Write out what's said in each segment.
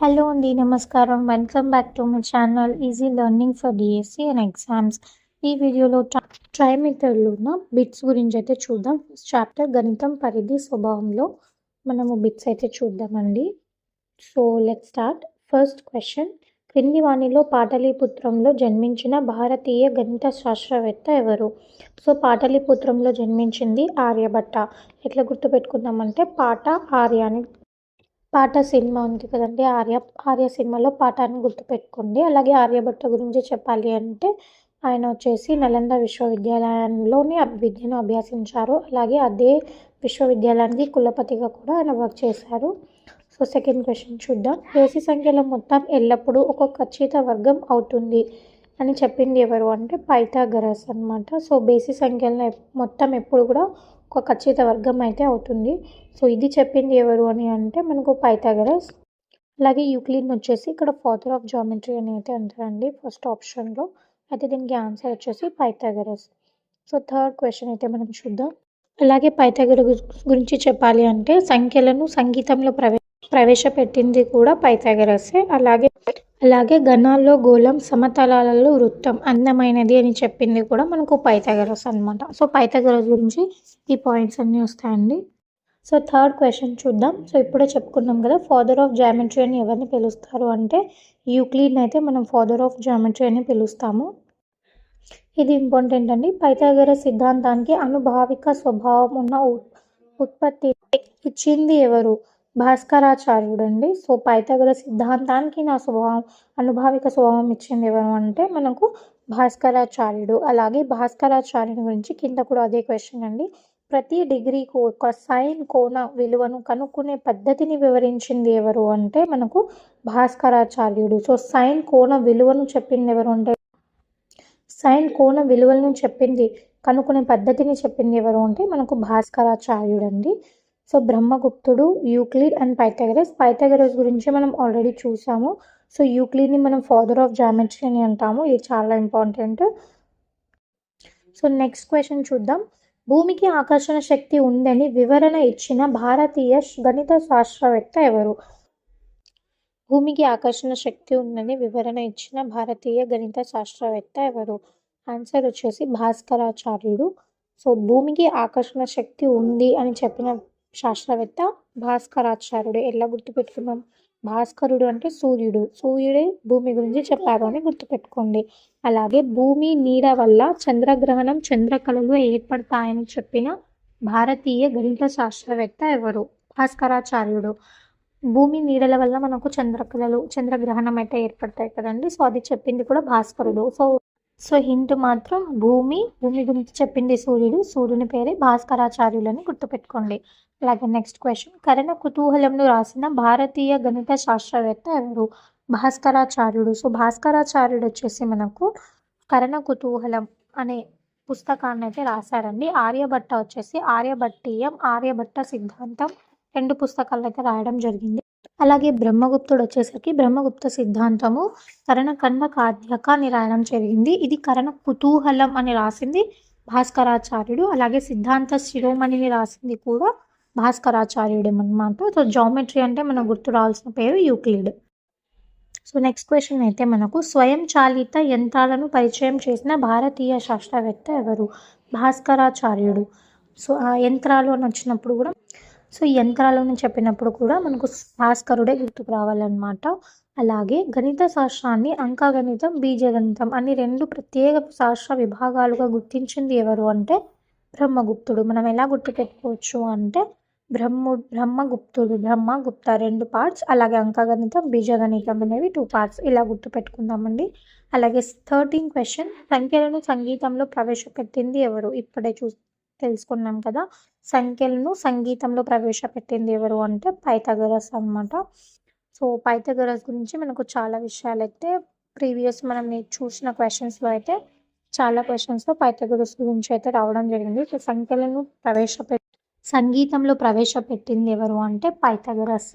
Hello అండి నమస్కారం. Welcome back to my channel easy learning for DSC and exams ఈ వీడియోలో ట్రైమీటర్లో ఉన్న బిట్స్ గురించి అయితే చూద్దాం. చాప్టర్ గణితం పరిధి స్వభావంలో మనము బిట్స్ అయితే చూద్దామండి. So let start first question క్రింది వాణిలో పాటలీపుత్రంలో జన్మించిన భారతీయ గణిత శాస్త్రవేత్త ఎవరు? సో పాటలీపుత్రంలో జన్మించింది ఆర్యభట్ట. ఎట్లా గుర్తుపెట్టుకుందామంటే పాట ఆర్య అని పాట సినిమా ఉంది కదండి ఆర్య ఆర్య సినిమాలో పాఠాన్ని గుర్తుపెట్టుకోండి. అలాగే ఆర్యభట్ట గురించి చెప్పాలి అంటే ఆయన వచ్చేసి నలంద విశ్వవిద్యాలయంలోని విద్యను అభ్యసించారు. అలాగే అదే విశ్వవిద్యాలయానికి కులపతిగా కూడా ఆయన వర్క్ చేశారు. సో సెకండ్ క్వశ్చన్ చూద్దాం. బేసి సంఖ్యలో మొత్తం ఎల్లప్పుడూ ఒక ఖచ్చిత వర్గం అవుతుంది. అని చెప్పింది ఎవరు అంటే పైథాగరస్ అన్నమాట. సో బేసి సంఖ్యలను మొత్తం ఎప్పుడు కూడా ఒక ఖచ్చిత వర్గం అయితే అవుతుంది. సో ఇది చెప్పింది ఎవరు అని అంటే మనకు పైథాగరస్. అలాగే యూక్లిడ్ వచ్చేసి ఇక్కడ ఫాదర్ ఆఫ్ జామెట్రీ అని అయితే అంటారండి ఫస్ట్ ఆప్షన్లో. అయితే దీనికి ఆన్సర్ వచ్చేసి పైథాగరస్. సో థర్డ్ క్వశ్చన్ అయితే మనం చూద్దాం. అలాగే పైథాగర గురించి చెప్పాలి అంటే సంఖ్యలను సంగీతంలో ప్రవే ప్రవేశపెట్టింది కూడా పైథాగరసే. అలాగే అలాగే గణాల్లో గోళం సమతలాలలో వృత్తం అందమైనది అని చెప్పింది కూడా మనకు పైథాగరస్ అన్నమాట. సో పైథాగరస్ గురించి ఈ పాయింట్స్ అన్నీ వస్తాయండి. సో థర్డ్ క్వశ్చన్ చూద్దాం. సో ఇప్పుడే చెప్పుకున్నాం కదా ఫాదర్ ఆఫ్ జామెట్రీ అని ఎవరిని పిలుస్తారు? అంటే యూక్లిడ్ని అయితే మనం ఫాదర్ ఆఫ్ జామెట్రీ అని పిలుస్తాము. ఇది ఇంపార్టెంట్ అండి. పైథాగర సిద్ధాంతానికి అనుభావిక స్వభావం ఉన్న ఉత్పత్తి ఇచ్చింది ఎవరు? భాస్కరాచార్యుడు అండి సో పైతగర సిద్ధాంతానికి నా స్వభావం అనుభావిక స్వభావం ఇచ్చింది ఎవరు అంటే మనకు భాస్కరాచార్యుడు. అలాగే భాస్కరాచార్యుని గురించి కింద కూడా అదే క్వశ్చన్ అండి. ప్రతి డిగ్రీకు ఒక సైన్ కోణ విలువను కనుక్కునే పద్ధతిని వివరించింది ఎవరు అంటే మనకు భాస్కరాచార్యుడు. సో సైన్ కోణ విలువను చెప్పింది ఎవరు అంటే సైన్ కోణ విలువలను చెప్పింది కనుక్కునే పద్ధతిని చెప్పింది ఎవరు అంటే మనకు భాస్కరాచార్యుడు అండి సో బ్రహ్మగుప్తుడు యూక్లిడ్ అండ్ పైథాగరస్. పైథాగరస్ గురించి మనం ఆల్రెడీ చూసాము. సో యూక్లిడ్ని మనం ఫాదర్ ఆఫ్ జామెట్రీ అని అంటాము. ఇది చాలా ఇంపార్టెంట్ సో నెక్స్ట్ క్వశ్చన్ చూద్దాం. భూమికి ఆకర్షణ శక్తి ఉందని వివరణ ఇచ్చిన భారతీయ గణిత శాస్త్రవేత్త ఎవరు? భూమికి ఆకర్షణ శక్తి ఉందని వివరణ ఇచ్చిన భారతీయ గణిత శాస్త్రవేత్త ఎవరు? ఆన్సర్ వచ్చేసి భాస్కరాచార్యుడు. సో భూమికి ఆకర్షణ శక్తి ఉంది అని చెప్పిన శాస్త్రవేత్త భాస్కరాచార్యుడు. ఎలా గుర్తుపెట్టుకున్నాం? భాస్కరుడు అంటే సూర్యుడు. సూర్యుడే భూమి గురించి చెప్పారు అని గుర్తుపెట్టుకోండి. అలాగే భూమి నీడ వల్ల చంద్రగ్రహణం చంద్రకళలు ఏర్పడతాయని చెప్పిన భారతీయ గణిత శాస్త్రవేత్త ఎవరు? భాస్కరాచార్యుడు. భూమి నీడల వల్ల మనకు చంద్రకళలు చంద్రగ్రహణం అయితే ఏర్పడతాయి కదండి. సో అది చెప్పింది కూడా భాస్కరుడు. సో సో హింట్ మాత్రం భూమి భూమి గురించి చెప్పింది సూర్యుడు. సూర్యుని పేరే భాస్కరాచార్యులని గుర్తుపెట్టుకోండి. అలాగే నెక్స్ట్ క్వశ్చన్. కరణ కుతూహలంను రాసిన భారతీయ గణిత శాస్త్రవేత్త ఎవరు? భాస్కరాచార్యుడు. సో భాస్కరాచార్యుడు వచ్చేసి మనకు కరణ కుతూహలం అనే పుస్తకాన్ని అయితే రాశారండి. ఆర్యభట్ట వచ్చేసి ఆర్యభట్టీయం ఆర్యభట్ట సిద్ధాంతం రెండు పుస్తకాలు అయితే రాయడం జరిగింది. అలాగే బ్రహ్మగుప్తుడు వచ్చేసరికి బ్రహ్మగుప్త సిద్ధాంతము కరణ కర్మ కాద్యక అని రాయడం జరిగింది. ఇది కరణ కుతూహలం అని రాసింది భాస్కరాచార్యుడు. అలాగే సిద్ధాంత శిరోమణిని రాసింది కూడా భాస్కరాచార్యుడు అనమాట సో జామెట్రీ అంటే మనకు గుర్తు రావాల్సిన పేరు యూక్లిడ్. సో నెక్స్ట్ క్వశ్చన్ అయితే మనకు స్వయం చాలిత యంత్రాలను పరిచయం చేసిన భారతీయ శాస్త్రవేత్త ఎవరు? భాస్కరాచార్యుడు. సో ఆ యంత్రాలు అని వచ్చినప్పుడు కూడా సో యంత్రాలను చెప్పినప్పుడు కూడా మనకు భాస్కరుడే గుర్తుకు రావాలన్నమాట. అలాగే గణిత శాస్త్రాన్ని అంకగణితం బీజగణితం అని రెండు ప్రత్యేక శాస్త్ర విభాగాలుగా గుర్తించింది ఎవరు అంటే బ్రహ్మగుప్తుడు. మనం ఎలా గుర్తుపెట్టుకోవచ్చు అంటే బ్రహ్ము బ్రహ్మగుప్తుడు బ్రహ్మగుప్త రెండు పార్ట్స్ అలాగే అంకగణితం బీజగణితం అనేవి టూ పార్ట్స్ ఇలా గుర్తుపెట్టుకుందామండి అలాగే థర్టీన్ క్వశ్చన్ సంఖ్యలను సంగీతంలో ప్రవేశపెట్టింది ఎవరు? ఇప్పుడే చూ తెలుసుకున్నాం కదా. సంఖ్యలను సంగీతంలో ప్రవేశపెట్టింది ఎవరు అంటే పైతగరస్ అన్నమాట. సో పైథాగరస్ గురించి మనకు చాలా విషయాలు అయితే ప్రీవియస్ మనం చూసిన క్వశ్చన్స్లో అయితే చాలా క్వశ్చన్స్లో పైతగరస్ గురించి అయితే రావడం జరిగింది. సో సంఖ్యలను ప్రవేశపెట్టి సంగీతంలో ప్రవేశపెట్టింది ఎవరు అంటే పైతగరస్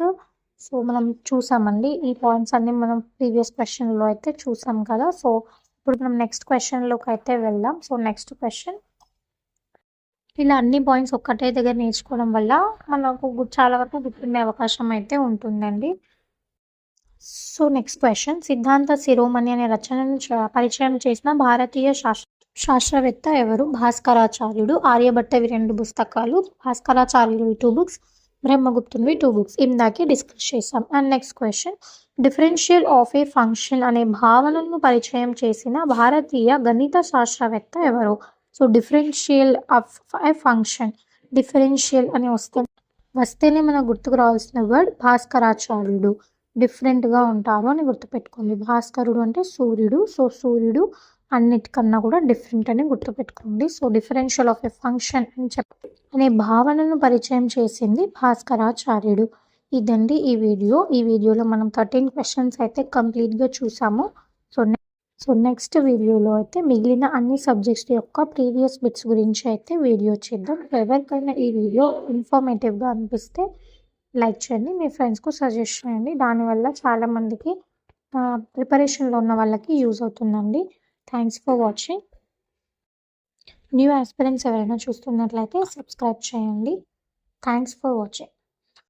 సో మనం చూసామండి. ఈ పాయింట్స్ అన్ని మనం ప్రీవియస్ క్వశ్చన్లో అయితే చూసాం కదా. సో ఇప్పుడు మనం నెక్స్ట్ క్వశ్చన్లోకి అయితే వెళ్దాం. సో నెక్స్ట్ క్వశ్చన్ ఇలా అన్ని పాయింట్స్ ఒక్కటే దగ్గర నేర్చుకోవడం వల్ల మనకు చాలా వరకు గుర్తుండే అవకాశం అయితే ఉంటుందండి. So next question. Siddhanta Shiromani అనే రచనను పరిచయం చేసిన భారతీయ శాస్త్ర శాస్త్రవేత్త ఎవరు? భాస్కరాచార్యుడు ఆర్యభట్ట ఇవి రెండు పుస్తకాలు భాస్కరాచార్యుడు టూ బుక్స్ బ్రహ్మగుప్తునివి టూ బుక్స్ ఇందాకే డిస్కస్ చేసాం and next question differential of a function అనే భావనను పరిచయం చేసిన భారతీయ గణిత శాస్త్రవేత్త ఎవరు? So differential of a function differential అని వస్తే వస్తేనే మనకు గుర్తుకు రావాల్సిన వర్డ్ భాస్కరాచార్యుడు. డిఫరెంట్గా ఉంటారు అని గుర్తుపెట్టుకోండి. భాస్కరుడు అంటే సూర్యుడు. సో సూర్యుడు అన్నిటికన్నా కూడా డిఫరెంట్ అని గుర్తుపెట్టుకోండి. So differential of a function అని చెప్పి అనే భావనను పరిచయం చేసింది భాస్కరాచార్యుడు. ఇదండి ఈ వీడియో. ఈ వీడియోలో మనం థర్టీన్ క్వశ్చన్స్ అయితే కంప్లీట్గా చూసాము. సో సో నెక్స్ట్ వీడియోలో అయితే మిగిలిన అన్ని సబ్జెక్ట్స్ యొక్క ప్రీవియస్ బిట్స్ గురించి అయితే వీడియో చేద్దాం. ఎవరికైనా ఈ వీడియో ఇన్ఫర్మేటివ్గా అనిపిస్తే లైక్ చేయండి. మీ ఫ్రెండ్స్కు సజెస్ట్ చేయండి. దానివల్ల చాలామందికి ప్రిపరేషన్లో ఉన్న వాళ్ళకి యూజ్ అవుతుందండి. Thanks for watching new aspirants ఎవరైనా చూస్తున్నట్లయితే సబ్స్క్రైబ్ చేయండి. Thanks for watching